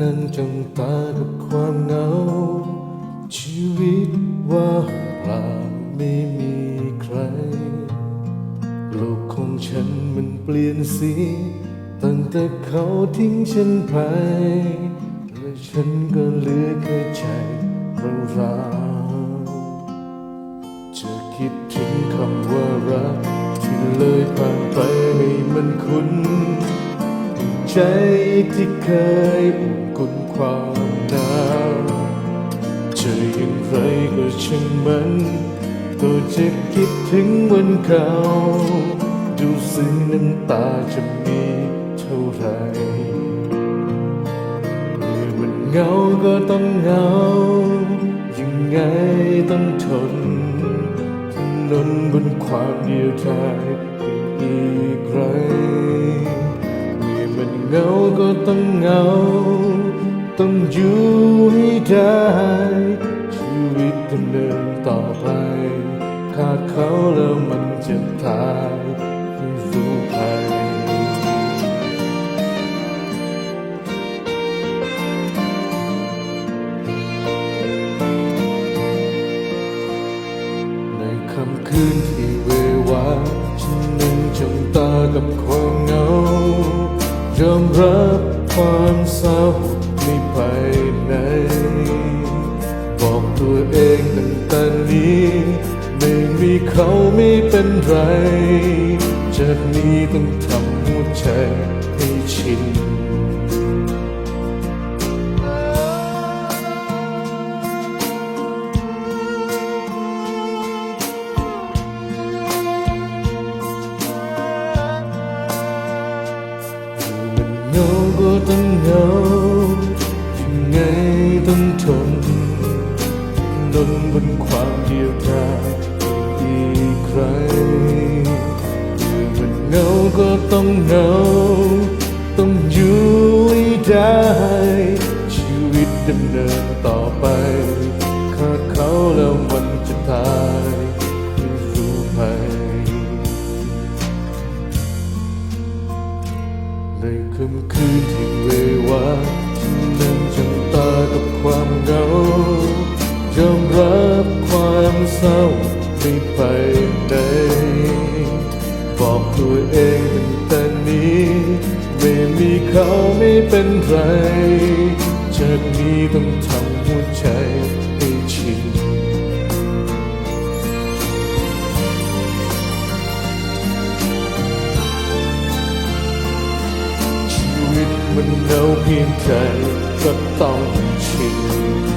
นั้นจงตากับความเหงา ชีวิตว่าเราไม่มีใคร โลกของฉันมันเปลี่ยนสี ตั้งแต่เขาทิ้งฉันไป และฉันก็เหลือแค่ใจเรา ใจที่เคยอุ่นกุนความหนาวจะอย่างไรก็ช่างมันก็จะคิดถึงวันเก่าดูสิน้ำตาจะมีเท่าไรเมื่อมันเหงาก็ต้องเหงา ยังไงต้องทนถนนบนความเดียวดายอีกไกล มันเหงาก็ต้องเหงา ต้องอยู่ให้ได้ ชีวิตดำเนินต่อไป ขาดเขาแล้วมันจะตายไม่รู้ใครในค่ำคืนที่เววาฉันนั่งจ้องตากับความ รับความเศร้าไม่ไปไหน บอกตัวเองตั้งแต่นี้ ไม่มีเขาไม่เป็นไร จากนี้ต้องทำหัวใจให้ชิน เหงาก็ต้องเหงายังไงต้องทนนนบนความเดียวดายอีกใครเมื่อมันเหงาก็ต้องเหงาต้องอยู่ให้ได้ ชีวิตดำเนินต่อไป ค่ำคืนที่เววาฉันนั่งจ้องตากับความเหงายอมรับความเศร้าไม่ไปไหนบอกตัวเองตั้งแต่นี้ ไม่มีเขาไม่เป็นไรจากนี้ต้องทำหัวใจให้ชิน เหาเพียงใจก็ต้องชิง